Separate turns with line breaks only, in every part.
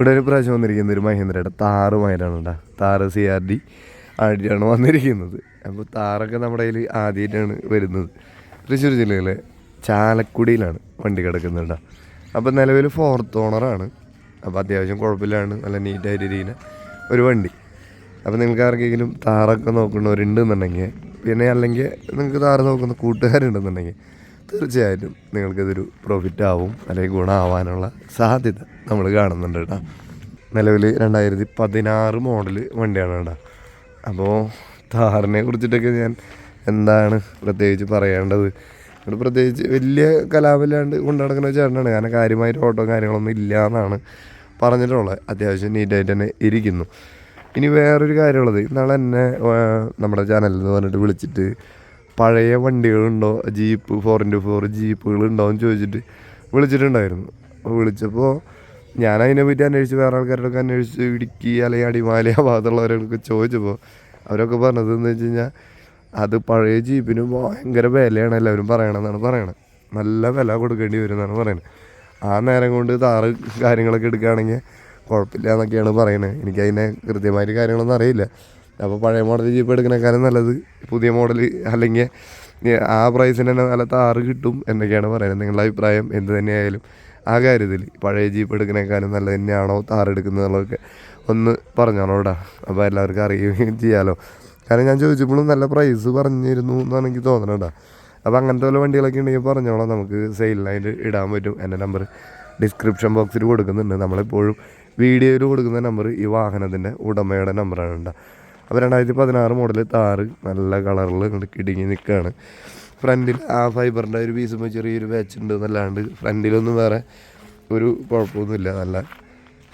ഇവിടെ ഒരു പ്രാവശ്യം വന്നിരിക്കുന്നത് ഒരു മഹേന്ദ്രയുടെ താറ് മയിലാണ് കേട്ടോ താറ് സി ആർ ഡി ആയിട്ടാണ് വന്നിരിക്കുന്നത്. അപ്പോൾ താറൊക്കെ നമ്മുടെ കയ്യിൽ ആദ്യമായിട്ടാണ് വരുന്നത്. തൃശ്ശൂർ ജില്ലയിലെ ചാലക്കുടിയിലാണ് വണ്ടി കിടക്കുന്നത് കേട്ടോ അപ്പോൾ നിലവിൽ ഫോർത്ത് ഓണറാണ് അപ്പോൾ അത്യാവശ്യം കുഴപ്പമില്ലാണ് നല്ല നീറ്റായിട്ട് ഇരിക്കുന്ന ഒരു വണ്ടി. അപ്പോൾ നിങ്ങൾക്ക് ആർക്കെങ്കിലും താറൊക്കെ നോക്കുന്നവരുണ്ടെന്നുണ്ടെങ്കിൽ പിന്നെ അല്ലെങ്കിൽ നിങ്ങൾക്ക് താറ് നോക്കുന്ന കൂട്ടുകാരുണ്ടെന്നുണ്ടെങ്കിൽ തീർച്ചയായിട്ടും നിങ്ങൾക്കിതൊരു പ്രോഫിറ്റ് ആവും അല്ലെങ്കിൽ ഗുണമാവാനുള്ള സാധ്യത നമ്മൾ കാണുന്നുണ്ട് കേട്ടോ. നിലവിൽ രണ്ടായിരത്തി പതിനാറ് മോഡൽ വണ്ടിയാണ് കേട്ടോ. അപ്പോൾ താറിനെ കുറിച്ചിട്ടൊക്കെ ഞാൻ എന്താണ് പ്രത്യേകിച്ച് പറയേണ്ടത്? ഇവിടെ പ്രത്യേകിച്ച് വലിയ കലാപല്ലാണ്ട് കൊണ്ടു നടക്കുന്ന ചേട്ടനാണ്. കാരണം കാര്യമായിട്ട് ഓട്ടോ കാര്യങ്ങളൊന്നും ഇല്ല എന്നാണ് പറഞ്ഞിട്ടുള്ളത്. അത്യാവശ്യം നീറ്റായിട്ട് തന്നെ ഇരിക്കുന്നു. ഇനി വേറൊരു കാര്യമുള്ളത്. ഇന്നാളെ എന്നെ ആ, നമ്മുടെ ചാനലിൽ നിന്ന് പറഞ്ഞിട്ട് വിളിച്ചിട്ട് പഴയ വണ്ടികളുണ്ടോ? ജീപ്പ് ഫോർ ഇന്റു ഫോർ ജീപ്പുകളുണ്ടോ എന്ന് ചോദിച്ചിട്ട് വിളിച്ചിട്ടുണ്ടായിരുന്നു. വിളിച്ചപ്പോൾ ഞാൻ അതിനെ പറ്റി അന്വേഷിച്ച് വേറെ ആൾക്കാരോടൊക്കെ അന്വേഷിച്ച് ഇടുക്കി അല്ലെങ്കിൽ അടിമാലി ഭാഗത്തുള്ളവരൊക്കെ ചോദിച്ചപ്പോൾ അവരൊക്കെ പറഞ്ഞത് എന്ന് വെച്ച് കഴിഞ്ഞാൽ അത് പഴയ ജീപ്പിന് ഭയങ്കര വിലയാണ് എല്ലാവരും പറയണമെന്നാണ് പറയണത് നല്ല വില കൊടുക്കേണ്ടി വരും എന്നാണ് പറയുന്നത് ആ നേരം കൊണ്ട് താറ് കാര്യങ്ങളൊക്കെ എടുക്കുകയാണെങ്കിൽ കുഴപ്പമില്ല എന്നൊക്കെയാണ് പറയുന്നത് എനിക്കതിനെ കൃത്യമായിട്ട് കാര്യങ്ങളൊന്നും അറിയില്ല. അപ്പോൾ പഴയ മോഡൽ ജീപ്പ് എടുക്കുന്നേക്കാളും നല്ലത് പുതിയ മോഡൽ അല്ലെങ്കിൽ ആ പ്രൈസിന് തന്നെ നല്ല താറ് കിട്ടും എന്നൊക്കെയാണ് പറയുന്നത്. നിങ്ങളുടെ അഭിപ്രായം എന്ത് തന്നെയായാലും ആ കാര്യത്തിൽ പഴയ ജീപ്പ് എടുക്കുന്നേക്കാളും നല്ലത് തന്നെയാണോ താറ് എടുക്കുന്നതെന്നുള്ളതൊക്കെ ഒന്ന് പറഞ്ഞോളൂ കേട്ടോ. അപ്പോൾ എല്ലാവർക്കും അറിയുകയും ചെയ്യാമല്ലോ കാരണം ഞാൻ ചോദിച്ചപ്പോഴും നല്ല പ്രൈസ് പറഞ്ഞിരുന്നു എന്നാണ് എനിക്ക് തോന്നണം കേട്ടോ. അപ്പോൾ അങ്ങനത്തെ വല്ല വണ്ടികളൊക്കെ ഉണ്ടെങ്കിൽ പറഞ്ഞോളാം. നമുക്ക് സെയിലിനായിട്ട് ഇടാൻ പറ്റും. എന്റെ നമ്പർ ഡിസ്ക്രിപ്ഷൻ ബോക്സിൽ കൊടുക്കുന്നുണ്ട്. നമ്മളെപ്പോഴും വീഡിയോയിൽ കൊടുക്കുന്ന നമ്പർ ഈ വാഹനത്തിന്റെ ഉടമയുടെ നമ്പറാണ് കേട്ടോ. അപ്പോൾ രണ്ടായിരത്തി പതിനാറ് മോഡൽ താറ് നല്ല കളറിൽ കിടുങ്ങി നിൽക്കുകയാണ് ഫ്രണ്ടിൽ ആ ഫൈബറിന്റെ ഒരു പീസ് ചെറിയൊരു ബാച്ച് ഉണ്ട് എന്നല്ലാണ്ട് ഫ്രണ്ടിലൊന്നും വേറെ ഒരു കുഴപ്പമൊന്നുമില്ല. നല്ല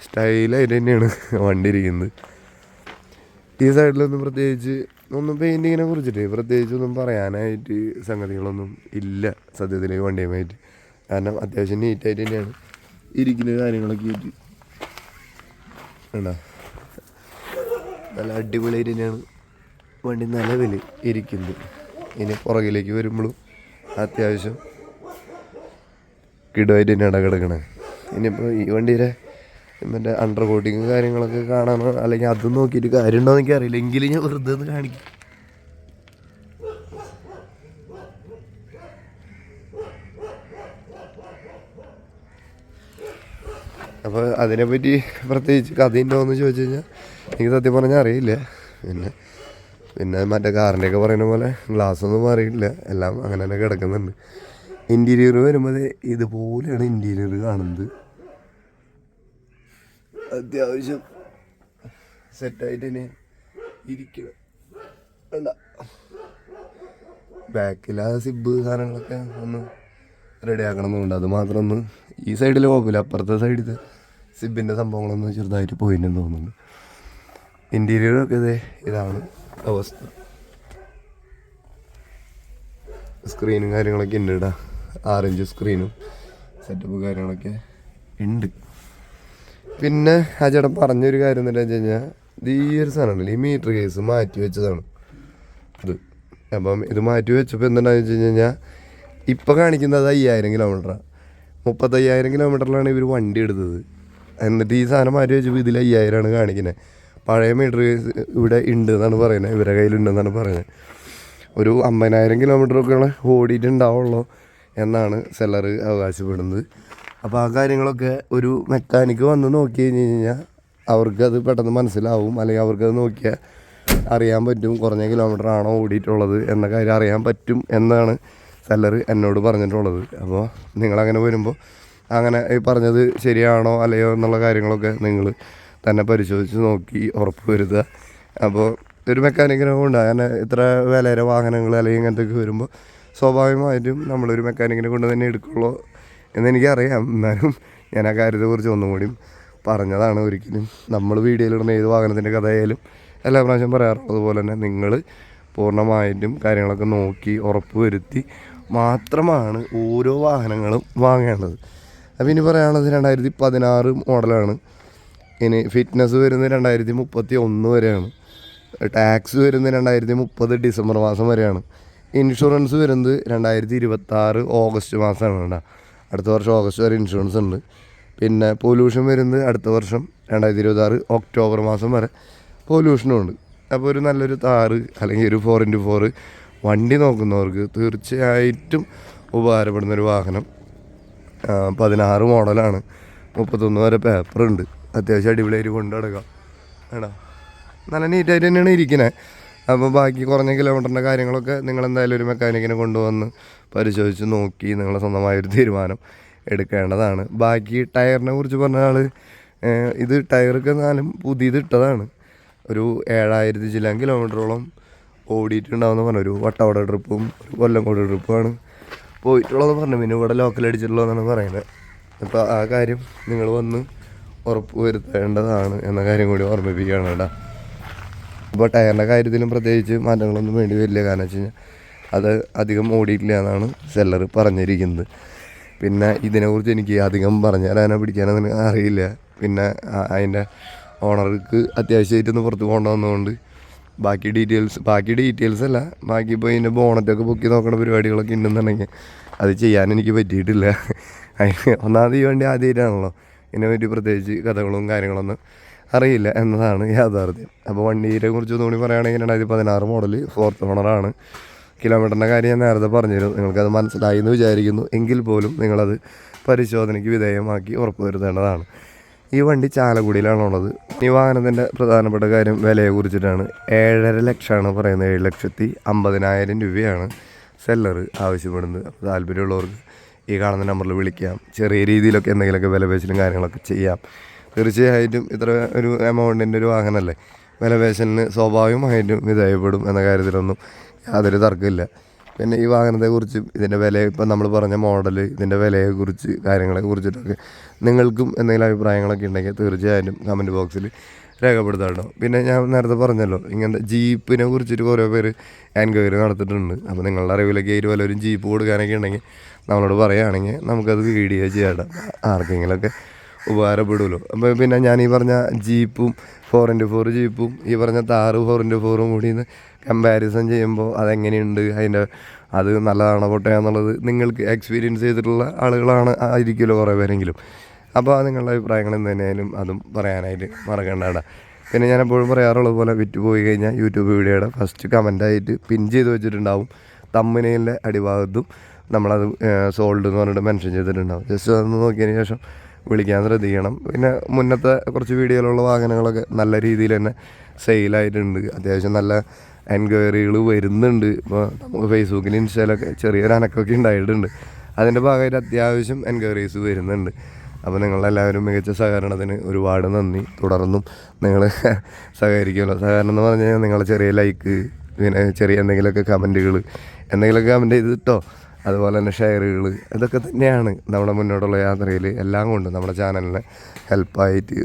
സ്റ്റൈലായിട്ട് തന്നെയാണ് വണ്ടി ഇരിക്കുന്നത്. ഈ സൈഡിലൊന്നും പ്രത്യേകിച്ച് ഒന്നും പെയിന്റിങ്ങിനെ കുറിച്ചിട്ട് പ്രത്യേകിച്ച് ഒന്നും പറയാനായിട്ട് സംഗതികളൊന്നും ഇല്ല സത്യത്തിൽ വണ്ടിയുമായിട്ട്. കാരണം അത്യാവശ്യം നീറ്റായിട്ട് തന്നെയാണ് ഇരിക്കുന്ന കാര്യങ്ങളൊക്കെ ആയിട്ട്. വേണ്ട നല്ല അടിപൊളിയായിട്ട് തന്നെയാണ് വണ്ടി നിലവിൽ ഇരിക്കുന്നത് ഇനി പുറകിലേക്ക് വരുമ്പോഴും അത്യാവശ്യം കിടുമായിട്ട് തന്നെയാണ് കിടക്കണേ ഇനിയിപ്പോൾ ഈ വണ്ടിയുടെ മറ്റേ അണ്ടർ കോട്ടിങ്ങും കാര്യങ്ങളൊക്കെ കാണാനോ അല്ലെങ്കിൽ അത് നോക്കിയിട്ട് കാര്യമുണ്ടോ എന്ന് അറിയില്ല. എങ്കിലും ഞാൻ വെറുതെ കാണിക്കും. അപ്പോൾ അതിനെപ്പറ്റി പ്രത്യേകിച്ച് കഥയുണ്ടോ എന്ന് ചോദിച്ചു കഴിഞ്ഞാൽ എനിക്ക് സത്യം പറഞ്ഞാൽ അറിയില്ല. പിന്നെ പിന്നെ മറ്റേ കാറിന്റെയൊക്കെ പറയുന്ന പോലെ ഗ്ലാസ് ഒന്നും മാറിയിട്ടില്ല. എല്ലാം അങ്ങനെ തന്നെ കിടക്കുന്നുണ്ട്. ഇന്റീരിയർ വരുമ്പോൾ ഇതുപോലെയാണ് ഇന്റീരിയർ കാണുന്നത്. അത്യാവശ്യം സെറ്റായിട്ട് തന്നെ ഇരിക്കണം. വേണ്ട. ബാക്കിൽ സിബ് സാധനങ്ങളൊക്കെ ഒന്ന് റെഡി ആക്കണം എന്നുണ്ട് അത് മാത്രം ഒന്ന് ഈ സൈഡിൽ കുഴപ്പമില്ല. അപ്പുറത്തെ സൈഡിൽ സിബിന്റെ സംഭവങ്ങളൊന്നും ചെറുതായിട്ട് പോയിന്നു തോന്നുന്നു. ഇന്റീരിയറൊക്കെ ഇതേ ഇതാണ് അവസ്ഥ. സ്ക്രീനും കാര്യങ്ങളൊക്കെ ഉണ്ട് ഇടാ ആറഞ്ച് സ്ക്രീനും സെറ്റപ്പ് കാര്യങ്ങളൊക്കെ ഉണ്ട്. പിന്നെ ആ ചേട്ടൻ പറഞ്ഞൊരു കാര്യം എന്താ വെച്ച് കഴിഞ്ഞാൽ ഇത് ഈ ഒരു സാധനമല്ലേ ഈ മീറ്റർ കേസ് മാറ്റി വെച്ചതാണ്. ഇത്. അപ്പം ഇത് മാറ്റി വെച്ചപ്പോൾ എന്താണെന്ന് വെച്ച് കഴിഞ്ഞാൽ ഇപ്പം കാണിക്കുന്നത് അയ്യായിരം കിലോമീറ്ററാണ് മുപ്പത്തയ്യായിരം കിലോമീറ്ററിലാണ് ഇവർ വണ്ടി എടുത്തത്. എന്നിട്ട് ഈ സാധനം മാറ്റി വെച്ചപ്പോൾ ഇതിൽ അയ്യായിരമാണ് കാണിക്കുന്നത് പഴയ മീറ്റർ ഇവിടെ ഉണ്ട് എന്നാണ് പറയുന്നത്. ഇവരുടെ കയ്യിലുണ്ടെന്നാണ് പറയുന്നത്. ഒരു അമ്പതിനായിരം കിലോമീറ്ററൊക്കെ ഓടിയിട്ടുണ്ടാവുള്ളൂ എന്നാണ് സെല്ലർ അവകാശപ്പെടുന്നത്. അപ്പോൾ ആ കാര്യങ്ങളൊക്കെ ഒരു മെക്കാനിക്ക് വന്ന് നോക്കി കഴിഞ്ഞ് കഴിഞ്ഞാൽ അവർക്കത് പെട്ടെന്ന് മനസ്സിലാവും. അല്ലെങ്കിൽ അവർക്കത് നോക്കിയാൽ അറിയാൻ പറ്റും കുറഞ്ഞ കിലോമീറ്റർ ആണോ ഓടിയിട്ടുള്ളത് എന്ന കാര്യം അറിയാൻ പറ്റും എന്നാണ് സെല്ലർ എന്നോട് പറഞ്ഞിട്ടുള്ളത്. അപ്പോൾ നിങ്ങളങ്ങനെ വരുമ്പോൾ അങ്ങനെ ഈ പറഞ്ഞത് ശരിയാണോ അല്ലയോ എന്നുള്ള കാര്യങ്ങളൊക്കെ നിങ്ങൾ തന്നെ പരിശോധിച്ച് നോക്കി ഉറപ്പ് വരുത്തുക. അപ്പോൾ ഒരു മെക്കാനിക്കിനെ കൊണ്ട് അങ്ങനെ ഇത്ര വിലയുടെ വാഹനങ്ങൾ അല്ലെങ്കിൽ ഇങ്ങനത്തെയൊക്കെ വരുമ്പോൾ സ്വാഭാവികമായിട്ടും നമ്മളൊരു മെക്കാനിക്കിനെ കൊണ്ട് തന്നെ എടുക്കുള്ളൂ എന്നെനിക്കറിയാം എന്നാലും ഞാൻ ആ കാര്യത്തെക്കുറിച്ച് ഒന്നും കൂടിയും പറഞ്ഞതാണ് ഒരിക്കലും. നമ്മൾ വീഡിയോയിലിടുന്ന ഏത് വാഹനത്തിന്റെ കഥയായാലും എല്ലാ പ്രാവശ്യം പറയാറുള്ളത് പോലെ തന്നെ നിങ്ങൾ പൂർണമായിട്ടും കാര്യങ്ങളൊക്കെ നോക്കി ഉറപ്പ് വരുത്തി മാത്രമാണ് ഓരോ വാഹനങ്ങളും വാങ്ങേണ്ടത്. അപ്പോൾ ഇനി പറയാനുള്ളത് രണ്ടായിരത്തി പതിനാറ് മോഡലാണ്. ഇനി ഫിറ്റ്നസ് വരുന്നത് രണ്ടായിരത്തി മുപ്പത്തി ഒന്ന് വരെയാണ്. ടാക്സ് വരുന്നത് രണ്ടായിരത്തി മുപ്പത് ഡിസംബർ മാസം വരെയാണ്. ഇൻഷുറൻസ് വരുന്നത് രണ്ടായിരത്തി ഇരുപത്തി ആറ് ഓഗസ്റ്റ് മാസമാണ് കേട്ടോ. അടുത്ത വർഷം ഓഗസ്റ്റ് വരെ ഇൻഷുറൻസ് ഉണ്ട്. പിന്നെ പൊല്യൂഷൻ വരുന്നത് അടുത്ത വർഷം രണ്ടായിരത്തി ഇരുപത്താറ് ഒക്ടോബർ മാസം വരെ പൊല്യൂഷനും ഉണ്ട്. അപ്പോൾ ഒരു നല്ലൊരു താറ് അല്ലെങ്കിൽ ഒരു ഫോർ ഇന്റു ഫോറ് വണ്ടി നോക്കുന്നവർക്ക് തീർച്ചയായിട്ടും ഉപകാരപ്പെടുന്നൊരു വാഹനം. പതിനാറ് മോഡലാണ്. മുപ്പത്തൊന്ന് വരെ പേപ്പറുണ്ട്. അത്യാവശ്യം അടിപൊളിയായിട്ട് കൊണ്ടു നടക്കാം. വേണോ നല്ല നീറ്റായിട്ട് തന്നെയാണ് ഇരിക്കുന്നത് അപ്പോൾ ബാക്കി കുറഞ്ഞ കിലോമീറ്ററിന്റെ കാര്യങ്ങളൊക്കെ നിങ്ങൾ എന്തായാലും ഒരു മെക്കാനിക്കിനെ കൊണ്ടുവന്ന് പരിശോധിച്ച് നോക്കി നിങ്ങളെ സ്വന്തമായൊരു തീരുമാനം എടുക്കേണ്ടതാണ്. ബാക്കി ടയറിനെ കുറിച്ച് പറഞ്ഞ ഇത് ടയറൊക്കെ എന്നാലും പുതിയത് ഇട്ടതാണ്. ഒരു ഏഴായിരത്തി ചില കിലോമീറ്ററോളം ഓടിയിട്ടുണ്ടാവുന്ന പറഞ്ഞു ഒരു വട്ടവട ട്രിപ്പും ഒരു കൊല്ലംകോട് ട്രിപ്പുമാണ് പോയിട്ടുള്ളതെന്ന് പറഞ്ഞു പിന്നെ ഇവിടെ ലോക്കൽ അടിച്ചിട്ടുള്ളതെന്നാണ് പറയുന്നത്. അപ്പോൾ ആ കാര്യം നിങ്ങൾ വന്ന് ഉറപ്പ് വരുത്തേണ്ടതാണ് എന്ന കാര്യം കൂടി ഓർമ്മിപ്പിക്കുകയാണ് കേട്ടോ. ഇപ്പോൾ ടയറിന്റെ കാര്യത്തിലും പ്രത്യേകിച്ച് മാറ്റങ്ങളൊന്നും വേണ്ടി വരില്ല. കാരണം വെച്ച് കഴിഞ്ഞാൽ അത് അധികം ഓടിയിട്ടില്ല എന്നാണ് സെല്ലർ പറഞ്ഞിരിക്കുന്നത്. പിന്നെ ഇതിനെക്കുറിച്ച് എനിക്ക് അധികം പറഞ്ഞു തരാനോ പിടിക്കാനോ അറിയില്ല. പിന്നെ അതിന്റെ ഓണർക്ക് അത്യാവശ്യമായിട്ടൊന്ന് പുറത്ത് കൊണ്ടുവന്നതുകൊണ്ട് ബാക്കി ഡീറ്റെയിൽസ് ബാക്കി ഡീറ്റെയിൽസ് അല്ല. ബാക്കി ഇപ്പോൾ ഇതിന്റെ ബോണറ്റൊക്കെ പൊക്കി നോക്കുന്ന പരിപാടികളൊക്കെ ഉണ്ടെന്നുണ്ടെങ്കിൽ അത് ചെയ്യാൻ എനിക്ക് പറ്റിയിട്ടില്ല. അതിന് ഒന്നാമത് ഈ വണ്ടി ആദ്യമായിട്ടാണല്ലോ ഇതിനെപ്പറ്റി പ്രത്യേകിച്ച് കഥകളും കാര്യങ്ങളൊന്നും അറിയില്ല എന്നതാണ് യാഥാർത്ഥ്യം. അപ്പോൾ വണ്ടീനെ കുറിച്ച് ഒന്നുകൂടി പറയുകയാണെങ്കിൽ രണ്ടായിരത്തി പതിനാറ് മോഡൽ ഫോർത്ത് ഓണറാണ് കിലോമീറ്ററിന്റെ കാര്യം ഞാൻ നേരത്തെ പറഞ്ഞിരുന്നു. നിങ്ങൾക്കത് മനസ്സിലായി എന്ന് വിചാരിക്കുന്നു. എങ്കിൽ പോലും നിങ്ങളത് പരിശോധനയ്ക്ക് വിധേയമാക്കി ഉറപ്പുവരുത്തേണ്ടതാണ് ഈ വണ്ടി ചാലക്കുടിയിലാണുള്ളത് ഈ വാഹനത്തിന്റെ പ്രധാനപ്പെട്ട കാര്യം വിലയെ കുറിച്ചിട്ടാണ്. ഏഴര ലക്ഷമാണ് പറയുന്നത്. ഏഴ് ലക്ഷത്തി അമ്പതിനായിരം രൂപയാണ് സെല്ലർ ആവശ്യപ്പെടുന്നത്. അപ്പോൾ താല്പര്യമുള്ളവർക്ക് ഈ കാണുന്ന നമ്പറിൽ വിളിക്കാം. ചെറിയ രീതിയിലൊക്കെ എന്തെങ്കിലുമൊക്കെ വില പേശലും കാര്യങ്ങളൊക്കെ ചെയ്യാം. തീർച്ചയായിട്ടും ഇത്ര ഒരു എമൗണ്ടിന്റെ ഒരു വാഹനമല്ലേ? വിലപേശലിന് സ്വാഭാവികമായിട്ടും വിധേയപ്പെടും എന്ന കാര്യത്തിലൊന്നും യാതൊരു തർക്കമില്ല പിന്നെ ഈ വാഹനത്തെ കുറിച്ച് ഇതിന്റെ വില ഇപ്പം നമ്മൾ പറഞ്ഞ മോഡൽ ഇതിന്റെ വിലയെക്കുറിച്ച് കാര്യങ്ങളെ കുറിച്ചിട്ടൊക്കെ നിങ്ങൾക്കും എന്തെങ്കിലും അഭിപ്രായങ്ങളൊക്കെ ഉണ്ടെങ്കിൽ തീർച്ചയായിട്ടും കമന്റ് ബോക്സിൽ രേഖപ്പെടുത്താട്ടോ. പിന്നെ ഞാൻ നേരത്തെ പറഞ്ഞല്ലോ ഇങ്ങനത്തെ ജീപ്പിനെ കുറിച്ചിട്ട് കുറേ പേര് എൻക്വയറി നടത്തിയിട്ടുണ്ട്. അപ്പോൾ നിങ്ങളുടെ അറിവിലൊക്കെ ഇരു വല്ലവരും ജീപ്പ് കൊടുക്കാനൊക്കെ ഉണ്ടെങ്കിൽ നമ്മളോട് പറയുകയാണെങ്കിൽ നമുക്കത് വീഡിയോ ചെയ്യാം കേട്ടോ. ആർക്കെങ്കിലുമൊക്കെ ഉപകാരപ്പെടുമല്ലോ അപ്പോൾ പിന്നെ ഞാൻ ഈ പറഞ്ഞ ജീപ്പും ഫോർ ഇന്റു ഫോർ ജീപ്പും ഈ പറഞ്ഞ താറ് ഫോർ ഇന്റു ഫോറും കൂടി കമ്പാരിസൺ ചെയ്യുമ്പോൾ അതെങ്ങനെയുണ്ട്? അതിന്റെ അത് നല്ലതാണോ പൊട്ടയാന്നുള്ളത് നിങ്ങൾക്ക് എക്സ്പീരിയൻസ് ചെയ്തിട്ടുള്ള ആളുകളാണ് ആയിരിക്കുമല്ലോ കുറേ പേരെങ്കിലും. അപ്പോൾ നിങ്ങളുടെ അഭിപ്രായങ്ങൾ എന്ത് അതും പറയാനായിട്ട് മറക്കണ്ടടാ. പിന്നെ ഞാൻ എപ്പോഴും പറയാറുള്ളത് പോലെ വിറ്റ് പോയി കഴിഞ്ഞാൽ യൂട്യൂബ് വീഡിയോയുടെ ഫസ്റ്റ് കമന്റായിട്ട് പിൻ ചെയ്ത് വെച്ചിട്ടുണ്ടാവും. തമ്മനയിലെ അടിഭാഗത്തും നമ്മളത് സോൾഡ് എന്ന് പറഞ്ഞിട്ട് മെൻഷൻ ചെയ്തിട്ടുണ്ടാവും. ജസ്റ്റ് അതൊന്ന് നോക്കിയതിന് ശേഷം വിളിക്കാൻ ശ്രദ്ധിക്കണം. പിന്നെ മുന്നത്തെ കുറച്ച് വീഡിയോയിലുള്ള വാഹനങ്ങളൊക്കെ നല്ല രീതിയിൽ തന്നെ സെയിലായിട്ടുണ്ട് അത്യാവശ്യം നല്ല എൻക്വയറികൾ വരുന്നുണ്ട്. ഇപ്പോൾ നമുക്ക് ഫേസ്ബുക്കിൽ ഇൻസ്റ്റയിലൊക്കെ ചെറിയൊരു അനക്കൊക്കെ ഉണ്ടായിട്ടുണ്ട്. അതിന്റെ ഭാഗമായിട്ട് അത്യാവശ്യം എൻക്വയറീസ് വരുന്നുണ്ട്. അപ്പോൾ നിങ്ങളെല്ലാവരും മികച്ച സഹകരണത്തിന് ഒരുപാട് നന്ദി. തുടർന്നും നിങ്ങൾ സഹകരിക്കുമല്ലോ. സഹകരണം എന്ന് പറഞ്ഞു കഴിഞ്ഞാൽ നിങ്ങളെ ചെറിയ ലൈക്ക് പിന്നെ ചെറിയ എന്തെങ്കിലുമൊക്കെ കമന്റുകൾ എന്തെങ്കിലുമൊക്കെ കമന്റ് ചെയ്തിട്ടോ? അതുപോലെ തന്നെ ഷെയറുകൾ ഇതൊക്കെ തന്നെയാണ് നമ്മുടെ മുന്നോട്ടുള്ള യാത്രയിൽ എല്ലാം കൊണ്ടും നമ്മുടെ ചാനലിനെ ഹെൽപ്പായിട്ട്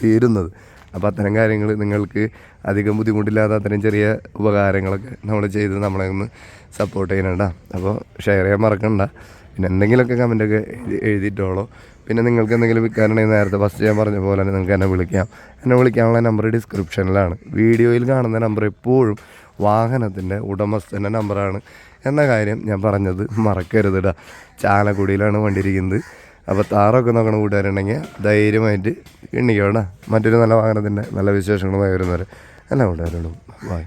തീരുന്നത്. അപ്പോൾ അത്തരം കാര്യങ്ങൾ നിങ്ങൾക്ക് അധികം ബുദ്ധിമുട്ടില്ലാത്ത അത്തരം ചെറിയ ഉപകാരങ്ങളൊക്കെ നമ്മൾ ചെയ്ത് നമ്മളെ ഒന്ന് സപ്പോർട്ട് ചെയ്യണണ്ട. അപ്പോൾ ഷെയർ ചെയ്യാൻ മറക്കണ്ട. പിന്നെ എന്തെങ്കിലുമൊക്കെ കമന്റൊക്കെ എഴുതിയിട്ടോളോ. പിന്നെ നിങ്ങൾക്ക് എന്തെങ്കിലും വിൽക്കാനുണ്ടെങ്കിൽ നേരത്തെ ഫസ്റ്റ് ഞാൻ പറഞ്ഞ പോലെ തന്നെ നിങ്ങൾക്ക് എന്നെ വിളിക്കാം. എന്നെ വിളിക്കാനുള്ള നമ്പർ ഡിസ്ക്രിപ്ഷനിലാണ് വീഡിയോയിൽ കാണുന്ന നമ്പർ എപ്പോഴും വാഹനത്തിന്റെ ഉടമസ്ഥന്റെ നമ്പറാണ് എന്ന കാര്യം ഞാൻ പറഞ്ഞത് മറക്കരുത് ഇടാ ചാലക്കുടിയിലാണ് വണ്ടിയിരിക്കുന്നത് അപ്പോൾ താറൊക്കെ നോക്കണ കൂട്ടുകാരുണ്ടെങ്കിൽ ധൈര്യമായിട്ട് എണ്ണിക്കോടാ മറ്റൊരു നല്ല വാഹനത്തിന്റെ നല്ല വിശേഷങ്ങളുമായി വരുന്നവർ എല്ലാ കൂട്ടുകാരോടും ബായ്